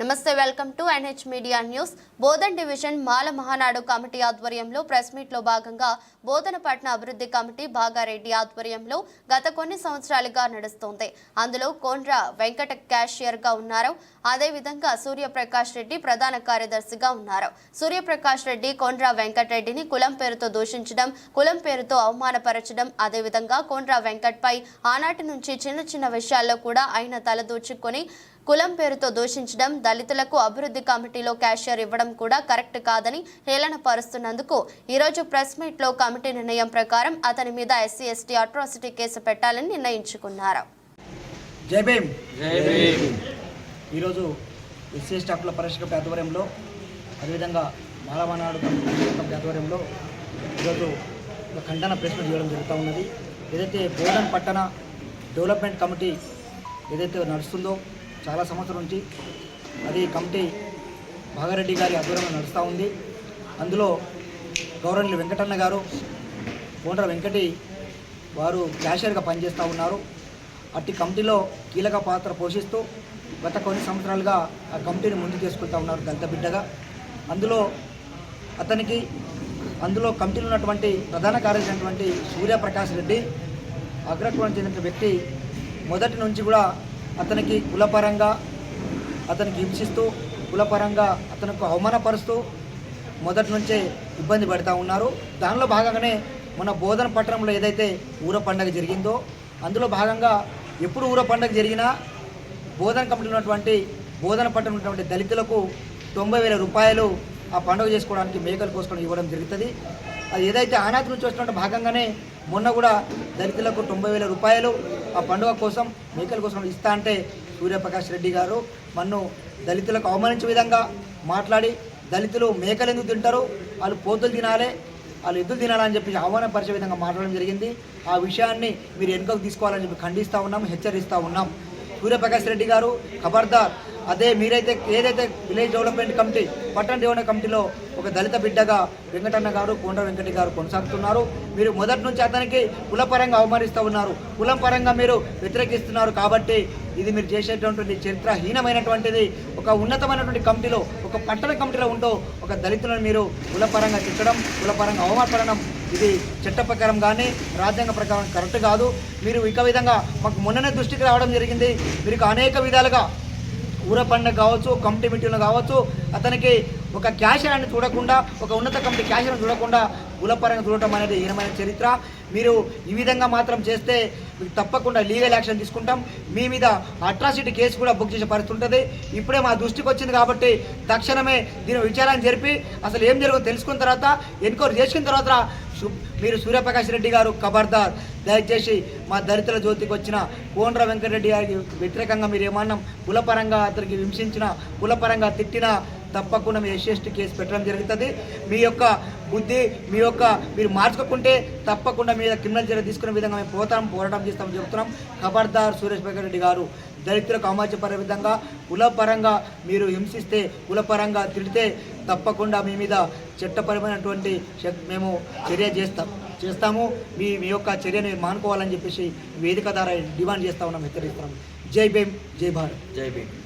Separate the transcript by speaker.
Speaker 1: నమస్తే welcome to NH media news. Bodhan division Mala Mahanadu committee ఆధ్వర్యంలో press మీట్లో భాగంగా భాగంగా బోధనపట్న అభివృద్ధి కమిటీ భాగారెడ్డి ఆధ్వర్యంలో గత కొన్ని సంవత్సరాలుగా నడుస్తోంది. అందులో కోండ్ర వెంకట క్యాషియర్గా ఉన్నారు. అదేవిధంగా సూర్యప్రకాష్ రెడ్డి ప్రధాన కార్యదర్శిగా ఉన్నారు. సూర్యప్రకాష్ రెడ్డి కోండ్రా వెంకటరెడ్డిని కులం పేరుతో దూషించడం కులం పేరుతో అవమానపరచడం అదేవిధంగా కొండ్ర వెంకట్పై ఆనాటి నుంచి చిన్న చిన్న విషయాల్లో కూడా ఆయన తలదూర్చుకొని కులం పేరుతో దూషించడం దళితులకు అభివృద్ధి కమిటీలో క్యాషియర్ ఇవ్వడం కూడా కరెక్ట్ కాదని హేళన పరుస్తున్నందుకు ఈరోజు ప్రెస్ మీట్లో కమిటీ నిర్ణయం ప్రకారం అతని మీద ఎస్సీ ఎస్టీ అట్రాసిటీ కేసు పెట్టాలని నిర్ణయించుకున్నారు.
Speaker 2: ఈరోజు ఎస్సీ స్టాఫ్ల కమిటీ ఆధ్వర్యంలో అదేవిధంగా మాలవనాడు ఆధ్వర్యంలో ఈరోజు ఒక ఖండన ప్రశ్న చేయడం జరుగుతూ ఉన్నది. ఏదైతే బోధన్ పట్టణ డెవలప్మెంట్ కమిటీ ఏదైతే నడుస్తుందో చాలా సంవత్సరం నుంచి అది కమిటీ భాగారెడ్డి గారి ఆధ్వర్యంలో నడుస్తూ ఉంది. అందులో గౌరవనీయులు వెంకటన్న గారు కోండ్ర వెంకటి వారు క్యాషియర్గా పనిచేస్తూ ఉన్నారు. అట్టి కమిటీలో కీలక పాత్ర పోషిస్తూ గత కొన్ని సంవత్సరాలుగా ఆ కమిటీని ముందు తీసుకుంటూ ఉన్నారు దళిత బిడ్డగా. అందులో అతనికి అందులో కమిటీలో ఉన్నటువంటి ప్రధాన కార్యదర్శి అయినటువంటి సూర్యప్రకాష్ రెడ్డి అగ్రకులం చెందిన వ్యక్తి మొదటి నుంచి కూడా అతనికి కులపరంగా అతనికి హింసిస్తూ కులపరంగా అతనికి అవమానపరుస్తూ మొదటి నుంచే ఇబ్బంది పడుతూ ఉన్నారు. దానిలో భాగంగానే మన బోధన పట్టణంలో ఏదైతే ఊర పండగ జరిగిందో అందులో భాగంగా ఎప్పుడు ఊర పండగ జరిగినా బోధన కమిటీ ఉన్నటువంటి బోధన పట్టణం ఉన్నటువంటి దళితులకు తొంభై వేల రూపాయలు ఆ పండుగ చేసుకోవడానికి మేకలు కోసుకొని ఇవ్వడం జరుగుతుంది. అది ఏదైతే ఆనాటి నుంచి వస్తున్న భాగంగానే మొన్న కూడా దళితులకు తొంభై వేల రూపాయలు ఆ పండుగ కోసం మేకల కోసం ఇస్తా అంటే సూర్యప్రకాష్ రెడ్డి గారు మన్ను దళితులకు అవమానించే విధంగా మాట్లాడి దళితులు మేకలు ఎందుకు తింటారు? వాళ్ళు పోతులు తినాలి వాళ్ళు ఎద్దులు తినాలని చెప్పి అవమానపరిచే విధంగా మాట్లాడడం జరిగింది. ఆ విషయాన్ని మీరు వెనుకకు తీసుకోవాలని చెప్పి ఖండిస్తూ ఉన్నాం హెచ్చరిస్తూ ఉన్నాం. సూర్యప్రకాష్ రెడ్డి గారు ఖబర్దార్. అదే మీరైతే ఏదైతే విలేజ్ డెవలప్మెంట్ కమిటీ పట్టణ దేవన కమిటీలో ఒక దళిత బిడ్డగా వెంకటన్న గారు కొండ వెంకటి గారు కొనసాగుతున్నారు. మీరు మొదటి నుంచి అతనికి కులపరంగా అవమానిస్తూ ఉన్నారు. కులం పరంగా మీరు వ్యతిరేకిస్తున్నారు కాబట్టి ఇది మీరు చేసేటటువంటి చరిత్రహీనమైనటువంటిది. ఒక ఉన్నతమైనటువంటి కమిటీలో ఒక పట్టణ కమిటీలో ఉంటూ ఒక దళితులను మీరు కులపరంగా తిట్టడం కులపరంగా అవమానపడడం ఇది చట్ట ప్రకారం కానీ రాజ్యాంగ ప్రకారం కరెక్ట్ కాదు. మీరు ఇక విధంగా మాకు మొన్ననే దృష్టికి రావడం జరిగింది. మీరు అనేక విధాలుగా ఊర పండుగ కావచ్చు కమిటీ మీటింగ్లో కావచ్చు అతనికి ఒక క్యాషియర్ని చూడకుండా ఒక ఉన్నత కమిటీ క్యాషియర్ని చూడకుండా కులపరంగా చూడటం అనేది హీనమైన చరిత్ర. మీరు ఈ విధంగా మాత్రం చేస్తే మీకు తప్పకుండా లీగల్ యాక్షన్ తీసుకుంటాం. మీ మీద అట్రాసిటీ కేసు కూడా బుక్ చేసే పరిస్థితి ఉంటుంది. ఇప్పుడే మా దృష్టికి వచ్చింది కాబట్టి తక్షణమే దీని విచారణ జరిపి అసలు ఏం జరుగుతుందో తెలుసుకున్న తర్వాత ఎన్క్వైరీ చేసుకున్న తర్వాత మీరు సూర్యప్రకాష్ రెడ్డి గారు ఖబర్దార్ దయచేసి మా దళితుల జ్యోతికి వచ్చిన కోండ్ర వెంకటరెడ్డి గారికి వ్యతిరేకంగా మీరు ఏమన్నా? కులపరంగా అతనికి హింసించిన కులపరంగా తిట్టినా తప్పకుండా మీ ఎస్సీ కేసు పెట్టడం జరుగుతుంది. మీ యొక్క బుద్ధి మీ యొక్క మీరు మార్చుకోకుంటే తప్పకుండా మీద క్రిమినల్ చర్య తీసుకునే విధంగా మేము పోతాం పోరాటం చేస్తామని చెప్తున్నాం. ఖబర్దార్ సురేష్ వెంకటరెడ్డి గారు దళితులకు అమాచపడే విధంగా కులపరంగా మీరు హింసిస్తే కులపరంగా తిడితే తప్పకుండా మీ మీద చట్టపరమైనటువంటి మేము చర్య చేస్తాం. చేస్తాము. మీ మీ యొక్క చర్యను మానుకోవాలని చెప్పేసి వేదిక ద్వారా డిమాండ్ చేస్తా ఉన్నాం హెచ్చరిస్తున్నాం. జై భీమ్ జై భారత్.
Speaker 3: జై భీమ్.